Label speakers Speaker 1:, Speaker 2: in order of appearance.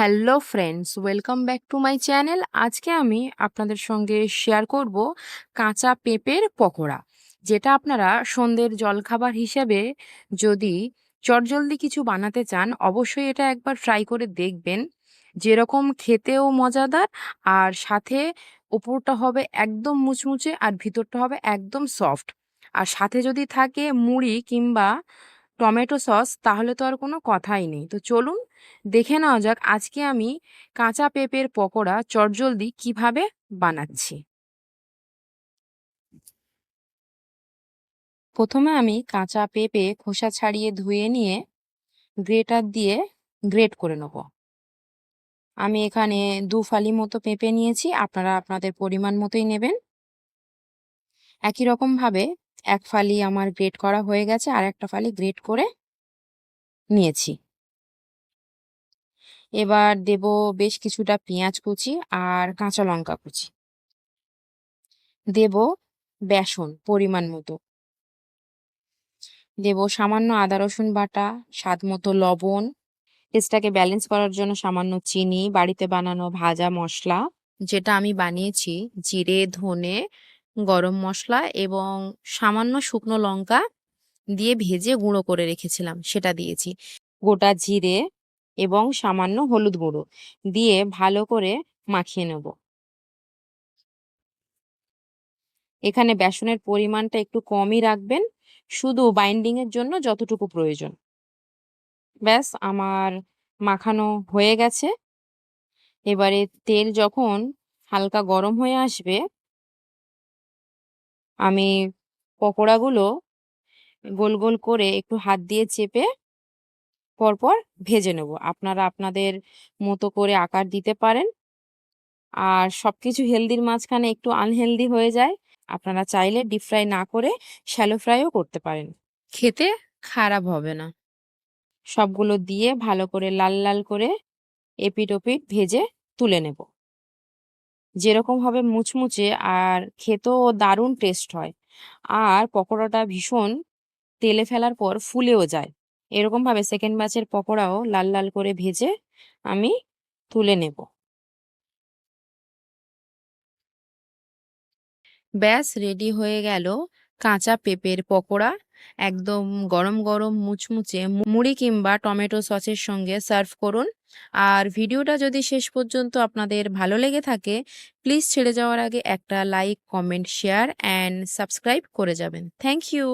Speaker 1: Hello friends, welcome back to my channel. আজকে আমি আপনাদের সঙ্গে শেয়ার করব কাঁচা পেঁপের পকোড়া, যেটা আপনারা সন্ধ্যের জলখাবার হিসেবে যদি চটজলদি কিছু বানাতে চান, অবশ্যই এটা একবার ট্রাই করে দেখবেন। যেরকম খেতেও মজাদার, আর সাথে উপরটা হবে একদম মুচমুচে আর ভিতরটা হবে একদম সফট। আর সাথে যদি থাকে মুড়ি কিংবা টমেটো সস তাহলে তো আর কোনো কথাই নেই। তো চলুন দেখে নেওয়া যাক আজকে আমি কাঁচা পেঁপের পকোড়া চটজলদি কীভাবে বানাচ্ছি। প্রথমে আমি কাঁচা পেঁপে খোসা ছাড়িয়ে ধুয়ে নিয়ে গ্রেটার দিয়ে গ্রেট করে নেব। আমি এখানে দু ফালি মতো পেঁপে নিয়েছি, আপনারা আপনাদের পরিমাণ মতোই নেবেন। একই রকমভাবে এক ফালি আমার গ্রেট করা হয়ে গেছে, আর একটা ফালি গ্রেট করে নিয়েছি। এবার দেব বেশ কিছুটা পেঁয়াজ কুচি আর কাঁচা লঙ্কা কুচি। দেব বেসন পরিমাণ মতো। দেব সামান্য আদা, রসুন বাটা, স্বাদ মতো লবণ। টেস্টটাকে ব্যালেন্স করার জন্য সামান্য চিনি, বাড়িতে বানানো ভাজা মশলা, যেটা আমি বানিয়েছি, জিরে, ধনে গরম মশলা এবং সামান্য শুকনো লঙ্কা দিয়ে ভেজে গুঁড়ো করে রেখেছিলাম, সেটা দিয়েছি। গোটা জিরে এবং সামান্য হলুদ গুঁড়ো দিয়ে ভালো করে মাখিয়ে নেব। এখানে বেসনের পরিমাণটা একটু কমই রাখবেন, শুধু বাইন্ডিং এর জন্য যতটুকু প্রয়োজন। ব্যাস, আমার মাখানো হয়ে গেছে। এবারে তেল যখন হালকা গরম হয়ে আসবে আমি পকোড়াগুলো গোল গোল করে একটু হাত দিয়ে চেপে পরপর ভেজে নেব। আপনারা আপনাদের মতো করে আকার দিতে পারেন। আর সব কিছু হেলদির মাঝখানে একটু আনহেলদি হয়ে যায়। আপনারা চাইলে ডিপ ফ্রাই না করে শ্যালো ফ্রাইও করতে পারেন। খেতে খারাপ হবে না। সবগুলো দিয়ে ভালো করে লাল লাল করে এপিট ওপিট ভেজে তুলে নেব। যেরকম হবে মুচমুচে আর খেতেও দারুণ টেস্ট হয়। আর পকোড়াটা ভীষণ তেলে ফেলার পর ফুলেও যায়। এরকমভাবে সেকেন্ড ব্যাচের পকোড়াও লাল লাল করে ভেজে আমি তুলে নেব। ব্যাস রেডি হয়ে গেল। কাঁচা পেঁপের পকোড়া, একদম গরম গরম মুচমুচে মুড়ি কিংবা টমেটো সসের সঙ্গে সার্ভ করুন। আর ভিডিওটা যদি শেষ পর্যন্ত আপনাদের ভালো লেগে থাকে, প্লিজ ছেড়ে যাওয়ার আগে একটা like, comment, share, and subscribe করে যাবেন। Thank you.